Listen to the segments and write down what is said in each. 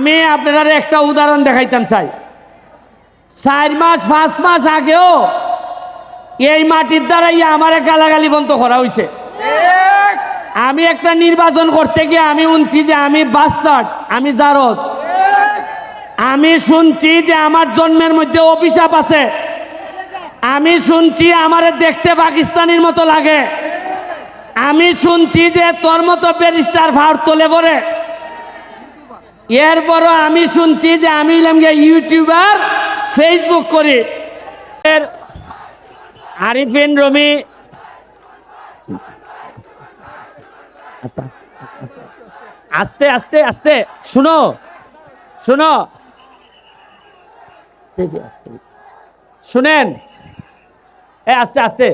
আমি আপনাদের একটা উদাহরণ দেখাইতাম, চাই। চার মাস, পাঁচ মাস আগেও এই মাটির দ্বারাই আমার গালাগালি বন্ধ করা হয়েছে আমি একটা নির্বাচন করতে গিয়ে আমি শুনছি যে আমি বাস্টার্ড আমি জারদ। আমি শুনছি যে আমার জন্মের মধ্যে অভিশাপ আছে। আমি শুনছি আমার দেখতে পাকিস্তানির মতো লাগে। আমি শুনছি যে তোর মতো ব্যারিস্টার ভার তোলে পরে এরপরও আমি শুনছি যে আমি হলাম গিয়ে ইউটিউবার ফেসবুক করি। আরিফিন, রমি। আস্তে আস্তে আস্তে, শুনো শুনো। শুনেন। এ, আস্তে আস্তে।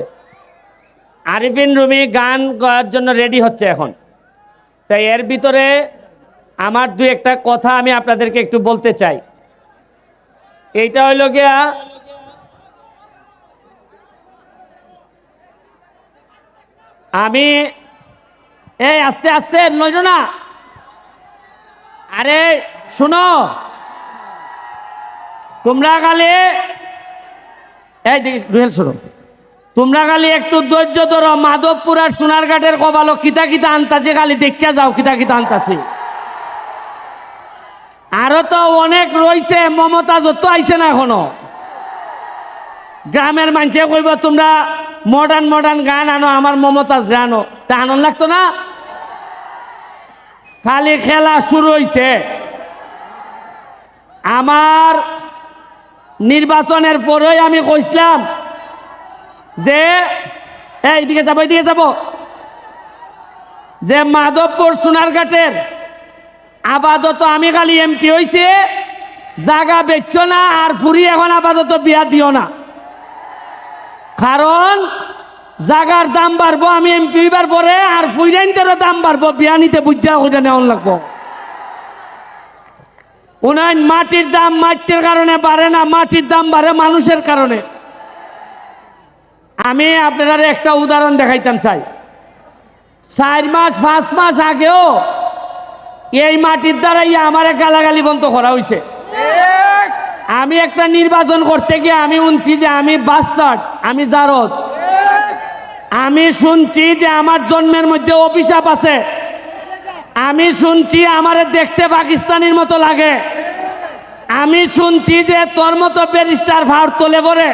আরিফিন, রুমি, গান গাওয়ার জন্য রেডি হচ্ছে এখন। তাই এর ভিতরে আমার দু একটা কথা আমি আপনাদেরকে একটু বলতে চাই। এইটা হইল গিয়া আমি এই আস্তে আস্তে নইল না। আরে শুনো, তোমরা খালি এই দেখি, রুহেল শোনো। তোমরা খালি একটু ধৈর্য ধরো, মাধবপুর আর সোনারঘাটের কবালো কিতা কিতা আনতাছে, খালি দেখিয়া যাও কিতা কিতা আনতাছে। আরও তো অনেক রয়েছে, মমতা যত আইছে না এখনও। গ্রামের মানুষে কইব, তোমরা মডার্ন মডার্ন গান আনো, আমার মমতাজ গানো তা আনন্দ লাগতো না? খালি খেলা শুরু হইছে। আমার নির্বাচনের পরেই আমি কইছিলাম যে, এই দিকে যাব এইদিকে যাব। যে মাধবপুর সোনারঘাটের আপাতত আমি খালি এমপি হইছে জাগা বেচছ না, আর ফুরি এখন আপাতত বিয়া দিও না। কারণ জাগার দাম বাড়বো, আমি এমপি হইবার পরে, আর ফুইরেন্টেরও দাম বাড়বো, বিয়া নিতে বুঝা ওইটা নেওয়ান লাগবো। উনার মাটির দাম মাটির কারণে বাড়ে না, মাটির দাম বাড়ে মানুষের কারণে। আমি আপনাদের একটা উদাহরণ দেখাইতাম, চাই। চার মাস, পাঁচ মাস আগেও এই মাটির দ্বারাই আমার গালাগালি বন্ধ করা হয়েছে আমি একটা নির্বাচন করতে গিয়ে আমি শুনছি যে আমি বাস্টার্ড আমি জারদ। আমি শুনছি যে আমার জন্মের মধ্যে অভিশাপ আছে। আমি শুনছি আমার দেখতে পাকিস্তানির মতো লাগে। আমি শুনছি যে তোর মতো ব্যারিস্টার ভার তোলে পরে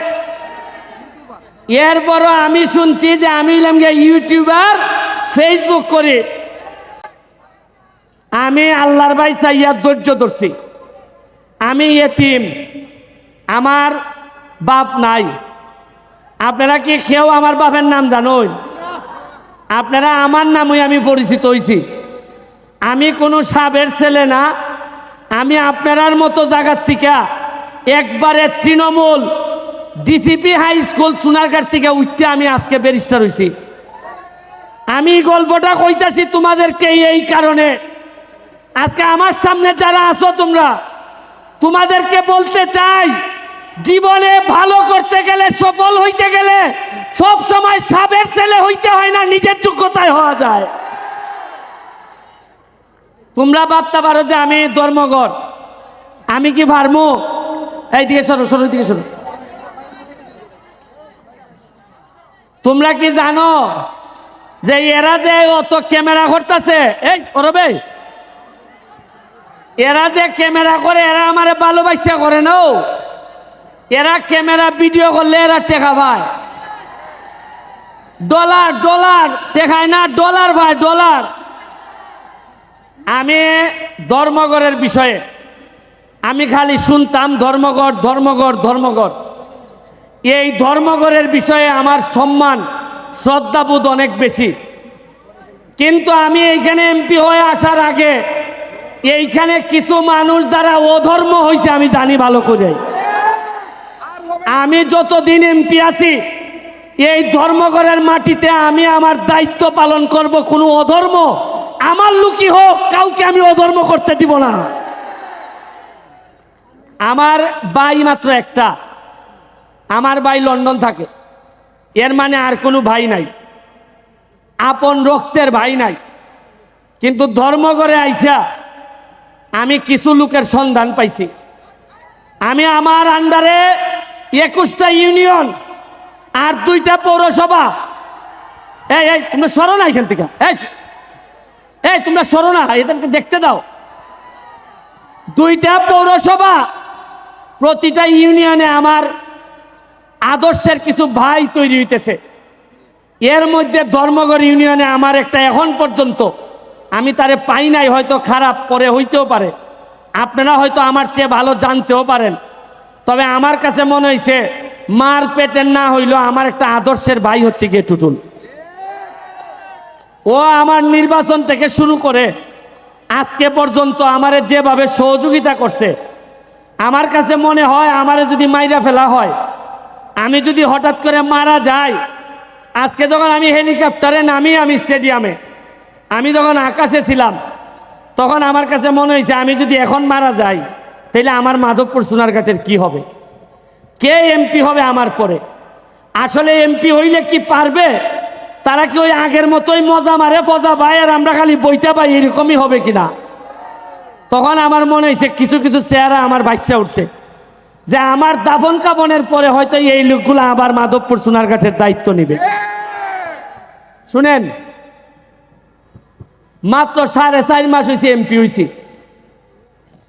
এরপরও আমি শুনছি যে আমি ইউটিউবার ফেসবুক করি। আমি আল্লাহর ভাই চাইয়া ধৈর্য ধরছি। আমি এতিম। আমার বাপ নাই। আপনারা কি কেউ আমার বাপের নাম জানুন আপনারা আমার নামই আমি পরিচিত হয়েছি আমি কোনো সাবের ছেলে না। আমি আপনার মতো জায়গার থেকে একবারে Trinamool DCP high school Sonarghat থেকে উঠতে আমি আজকে ব্যারিস্টার হয়েছি আমি গল্পটা কইতাছি তোমাদেরকে এই কারণে। আজকে আমার সামনে যারা আছো তোমরা, তোমাদেরকে বলতে চাই, জীবনে ভালো করতে গেলে, সফল হইতে গেলে সব সময় সাবের ছেলে হইতে হয় না, নিজের যোগ্যতায় হওয়া যায়। তোমরা ভাবতে পারো যে আমি ধর্মগর আমি কি পারমু এই দিকে সরো সরো দিকে সরো। তোমরা কি জানো যে এরা যে অত ক্যামেরা করতেছে এই করবে এরা যে ক্যামেরা করে, এরা আমার ভালোবাসা করে না এরা ক্যামেরা ভিডিও করলে এরা টেকা পায়। ডলার ডলার, টেকায় না, ডলার ভাই, ডলার। আমি ধর্মগড়ের বিষয়ে, আমি খালি শুনতাম ধর্মগড় ধর্মগড় ধর্মগড় এই ধর্মগড়ের বিষয়ে আমার সম্মান, শ্রদ্ধাবোধ অনেক বেশি। কিন্তু আমি এইখানে এমপি হয়ে আসার আগে এইখানে কিছু মানুষ দ্বারা অধর্ম হয়েছে আমি জানি ভালো করে। আমি যতদিন এমপি আছি, এই ধর্মঘরের মাটিতে আমি আমার দায়িত্ব পালন করব, কোনো অধর্ম আমার লুকি হোক, কাউকে আমি অধর্ম করতে দিব না। আমার ভাই মাত্র একটা, আমার ভাই লন্ডন থাকে, এর মানে আর কোনো ভাই নাই, আপন রক্তের ভাই নাই, কিন্তু ধর্মঘরে আইসা আমি কিছু লোকের সন্ধান পাইছি। আমি আমার আন্ডারে একুশটা ইউনিয়ন আর দুইটা পৌরসভা। এই এই, তোমরা সরো না এখান থেকে। এই এই, তোমরা সরো না, এদেরকে দেখতে দাও। দুইটা পৌরসভা, প্রতিটা ইউনিয়নে আমার আদর্শের কিছু ভাই তৈরি হইতেছে। এর মধ্যে ধর্মগড় ইউনিয়নে আমার একটা এখন পর্যন্ত আমি তারে পাই নাই, হয়তো খারাপ, পরে হইতেও পারে। আপনারা হয়তো আমার চেয়ে ভালো জানতেও পারেন। তবে আমার কাছে মনে হয়েছে মার পেটের না হইলেও আমার একটা আদর্শের ভাই হচ্ছে গিয়ে টুটুল। ও আমার নির্বাচন থেকে শুরু করে আজকে পর্যন্ত আমারে যেভাবে সহযোগিতা করছে, আমার কাছে মনে হয় আমারে যদি মাইরা ফেলা হয়, আমি যদি হঠাৎ করে মারা যাই, আজকে যখন আমি হেলিকপ্টারে নামি আমি স্টেডিয়ামে আমি যখন আকাশে ছিলাম তখন আমার কাছে মনে হয়েছে আমি যদি এখন মারা যাই তাহলে আমার মাধবপুর সোনারঘাটের কি হবে? কে এমপি হবে আমার পরে? আসলে এমপি হইলে কি পারবে? তারা কি ওই আগের মতোই মজা মারে ফজা পায় আর আমরা খালি বইটা পাই এরকমই হবে কিনা? তখন আমার মনে হয়েছে কিছু কিছু চেহারা আমার বাচ্চা উঠছে যে আমার দাফন কাপনের পরে হয়তো এই লোকগুলো আবার মাধবপুর সোনার সোনারঘাটের দায়িত্ব নেবে। শুনেন মাত্র সাড়ে চার মাস হয়েছে এমপি হয়েছি।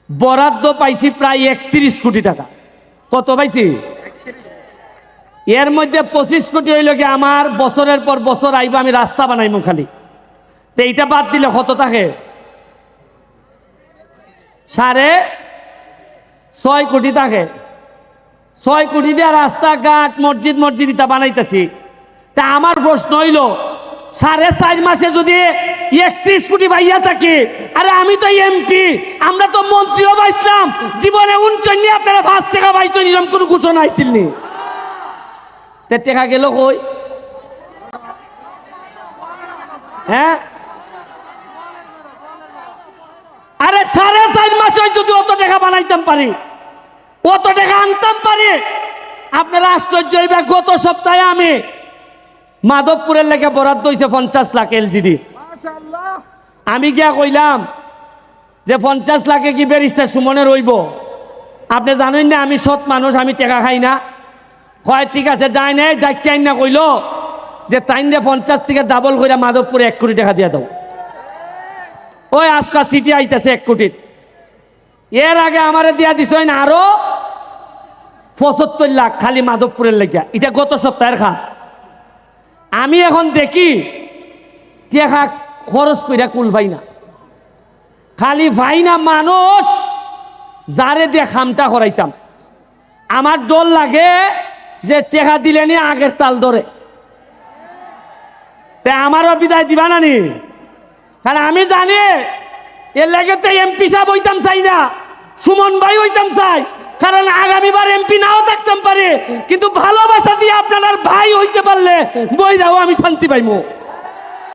বরাদ্দ পাইছি প্রায় একত্রিশ কোটি টাকা। কত পাইছি? এর মধ্যে পঁচিশ কোটি হইল কি আমার বছরের পর বছর আইব আমি রাস্তা বানাইমু খালি। তো এইটা বাদ দিলে কত থাকে? সাড়ে ছয় কোটি থাকে। ছয় কোটি দিয়ে রাস্তাঘাট, মসজিদ মসজিদ ইটা বানাইতেছি। তা আমার প্রশ্ন হইল, সাড়ে চার মাসে যদি একত্রিশ কোটি ভাইয়া থাকে। আরে আমি তো এমপি আমরা তো মন্ত্রীও পাইছিলাম জীবনে উনচন্নি আপনারা পাঁচ টাকা পাইছেন এরকম কোনো ঘোষণা আইছিলনি তে টেকা গেল কই? হ্যাঁ? আরে সাড়ে চার মাসে যদি অত টাকা বানাইতাম পারি, অত টাকা আনতাম পারি, আপনারা আশ্চর্য হইবে গত সপ্তাহে আমি মাধবপুরের লেখা বরাদ্দ হয়েছে পঞ্চাশ লাখ এলজিডি আমি গিয়া কইলাম যে পঞ্চাশ লাখে কি ব্যারিস্টার সুমনে রইব? আপনি জানেন না, আমি সৎ মানুষ, আমি টেকা খাই না। হয় ঠিক আছে যাই নাই ডাক্তার আইন না কইল যে তাইন পঞ্চাশ থেকে ডাবল করে মাধবপুরে এক কোটি টাকা দিয়ে দাও। ওই আজকাল সিটি আইতেছে এক কোটির। এর আগে আমারে দিয়া দিছ না আরও পঁচাত্তর লাখ খালি মাধবপুরের লেগিয়া। এটা গত সপ্তাহের খাস। আমি এখন দেখি, টেকা খরচ কইরা কুল ভাই না। খালি ভাই না মানুষ, যারে দিয়ে খামটা করাইতাম আমার ডর লাগে যে টেকা দিলে নি আগের তাল ধরে। তে আমারও বিদায় দিবা নানি কারণ আমি জানি, এর লাগে তো এমপি সাহেব হইতাম চাই না, সুমন ভাই হইতাম চাই। কারণ আগামীবার এমপি নাও থাকতাম পারে, কিন্তু ভালোবাসা দিয়ে আপনার ভাই হইতে পারলে বই দাও আমি শান্তি পাইমো।